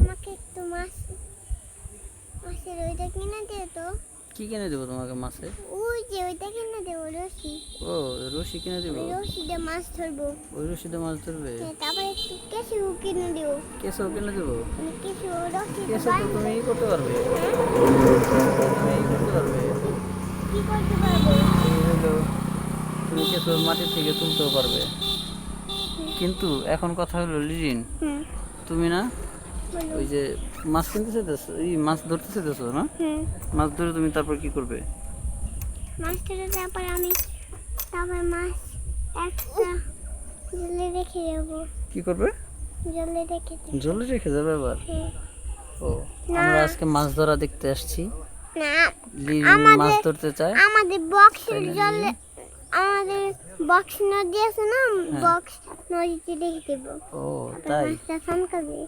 আমাকে একটু মাছ মাছের ওইটা কিনে তো কি কিনে দেবো তোমাকে মাছে? ওই যে ওইটা কিনে দেবো রশি। ও রশি কিনে দেবো? মাছ ধরবো। ওই রশিতে মাছ ধরবে? হ্যাঁ, তারপর একটু কিনে কেসও কিনে দেবো? মানে রশি তো তুমি ই করতে পারবে? হ্যাঁ? তুমি ই করতে পারবে? কি করতে পারব? তুমি মাটির থেকে তুলতেও পারবে। কিন্তু এখন কথা হলো লিজিন। হুম। তুমি না ওই যে মাছ কিনতে চাইতেছো এই মাছ ধরতে চাইতেছো না? মাছ ধরে তুমি তারপর কি করবে? মাছ ধরে তারপর আমি তারপর মাছ একটা জলে রেখে দেবো। কি করবে? জলে রেখে জলে রেখে যাবে আবার? হ্যাঁ। ও আমরা আজকে মাছ ধরা দেখতে আসছি। না। মাছ ধরতে চায়। আমাদের বক্সের জলে আমাদের বক্স নদী আছে না? বক্স নদীতে রেখে দেবো। ও তাই? মাছটা করবে মাছ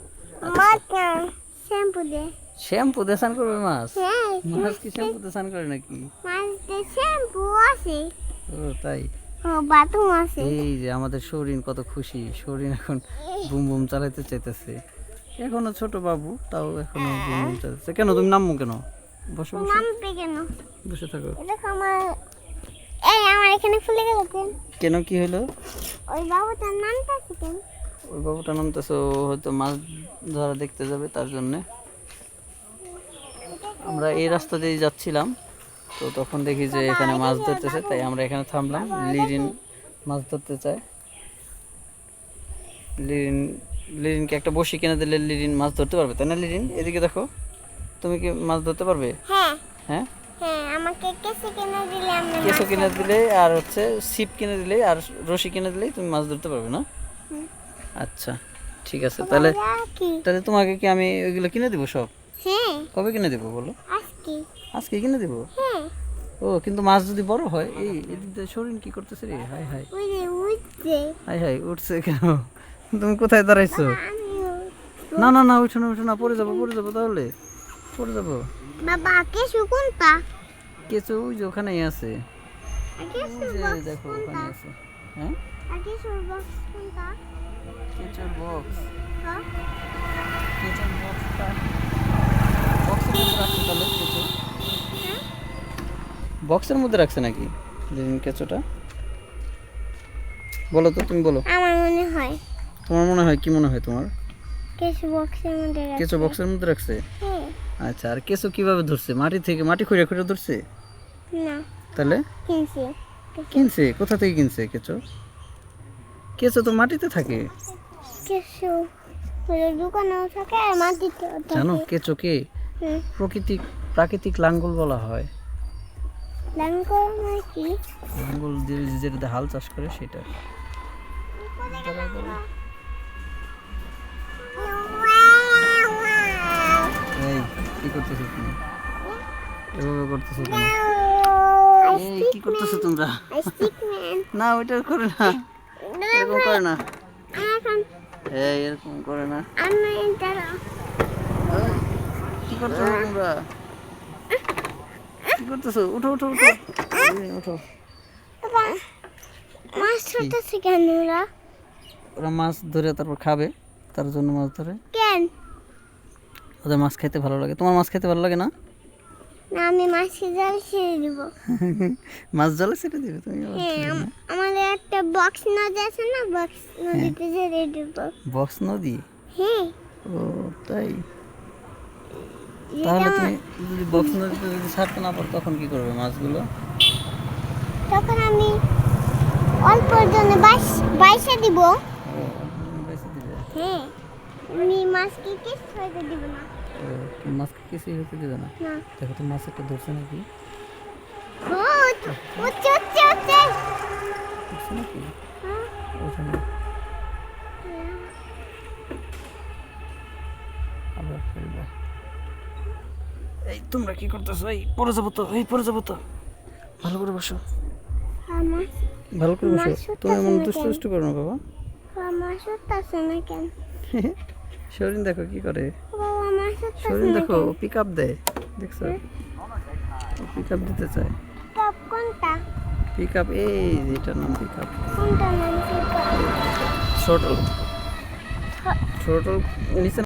শ্যাম্পু দে। শ্যাম্পু দিয়ে স্নান করবে মাছ? হ্যাঁ মাছ কি শ্যাম্পু দিয়ে স্নান করে নাকি? মাছ দিয়ে শ্যাম্পু আছে। ও তাই? বাথরুম আছে। এই যে আমাদের শরীর কত খুশি। শরীর এখন বুম বুম চালাইতে চাইতেছে। এখনও ছোট বাবু তাও এখনও বুম বুম চালাইতেছে। কেন তুমি নামবো কেন? বসো বসো। নামবে কেন? বসে থাকো। দেখো আমার এই আমার এখানে ফুলে গেল কেন? কি হলো? ওই বাবুটার নামটা কেন? ওই বাবুটা নামতেছে ও হয়তো মাছ ধরা দেখতে যাবে তার জন্যে। আমরা এই রাস্তা দিয়ে যাচ্ছিলাম তো তখন দেখি যে এখানে মাছ ধরতেছে তাই আমরা এখানে থামলাম। লিরিন মাছ ধরতে চায়। লিরিন লিরিনকে একটা বসি কিনে দিলে লিরিন মাছ ধরতে পারবে তাই না লিরিন? এদিকে দেখো তুমি কি মাছ ধরতে পারবে? হ্যাঁ। হ্যাঁ? হ্যাঁ আমাকে কেসে কিনে দিলে কেঁচো কিনে দিলে আর হচ্ছে ছিপ কিনে দিলে আর রশি কিনে দিলেই তুমি মাছ ধরতে পারবে না। আচ্ছা ঠিক আছে। তাহলে তাহলে তোমাকে কি আমি ওইগুলো কিনে দেবো সব? হ্যাঁ। কবে কিনে দেবো বলো? আজকে। আজকে কিনে দেবো? হ্যাঁ। ও কিন্তু মাছ যদি বড় হয় এই এদিকে শরীর কি করতেছে রে? হাই হাই হাই হাই উঠছে। কেন? তুমি কোথায় দাঁড়াইছো? না না না উঠো না উঠো না পড়ে যাব পড়ে যাব তাহলে। পড়ে যাব। বাবা ওই যে ওখানেই আছে। দেখো ওখানে আছে। হ্যাঁ? বক্স হ্যাঁ বক্সটা বক্সের মধ্যে রাখছে তাহলে কেঁচো বক্সের মধ্যে রাখছে নাকি কেঁচোটা বলো তো তুমি বলো। আমার মনে হয়। তোমার মনে হয় কি মনে হয় তোমার? কেসু বক্সের মধ্যে রাখছে। কেঁচো বক্সের মধ্যে রাখছে? আচ্ছা আর কেঁচো কীভাবে ধরছে? মাটি থেকে মাটি খুঁড়ে খুঁড়ে ধরছে? না। তাহলে? কিনছি। কিনছে? কোথা থেকে কিনছে কেঁচো কেঁচো তো মাটিতে থাকে। কেসু দোকানেও থাকে জানো কেঁচোকে প্রকৃতিক প্রাকৃতিক লাঙ্গল বলা হয়। লাঙ্গল মানে কি? লাঙ্গল যেটাতে হাল চাষ করে সেটা। কি করতেছো তুমি? এভাবে করতেছো কেন? কি করতেছো তোমরা? না ওইটা করে না। এরকম করে না। এই এরকম করে না। কি করতেছো তোমরা? কি করতেছো? উঠো উঠো উঠো। উঠো। মাছ ধরতেছে কেন ওরা? ওরা মাছ ধরে তারপর খাবে তার জন্য মাছ ধরে। কেন? ওদের মাছ খেতে ভালো লাগে। তোমার মাছ খেতে ভালো লাগে না? না আমি মাছকে জাল ছেড়ে দিব। মাছ জলে ছেড়ে দিবে? তুমি হ্যাঁ আম- আমাদের একটা বক্স নদী আছে না বক্স নদীতে ছেড়ে দিব। বক্স নদী? হ্যাঁ। ও তাই? তাহলে তুমি যদি বক্স নদীতে যদি ছাড়তে না পারো তখন কি করবে মাছগুলো? তখন আমি অল্পর জন্য বাইশ বাইশে দিব। হ্যাঁ। আমি মাছকে কিস হইতে দিব না। তুমি মাছকে কিছুই হতে দিবে না? দেখো তো মাছ একটা ধরছে নাকি? ধরছে হ্যাঁ আবার ফেলবে। এই তোমরা কি করতেছো? এই পড়ে যাব তো এই পড়ে যাব তো। ভালো করে বসো। আর ভালো করে বসো। মাছ তুমি এমন দুষ্টু দুষ্টু করো না বাবা। মাছ না কেন? শরীর দেখো কি করে। মাছ শরীর দেখো পিক আপ দেয় দেখছ? পিক আপ দিতে চায়। কোনটা? পিক আপ এই যে এটার নাম পিক আপ কোনটা নাম কি থ্রোটল থ্রোটল নিচে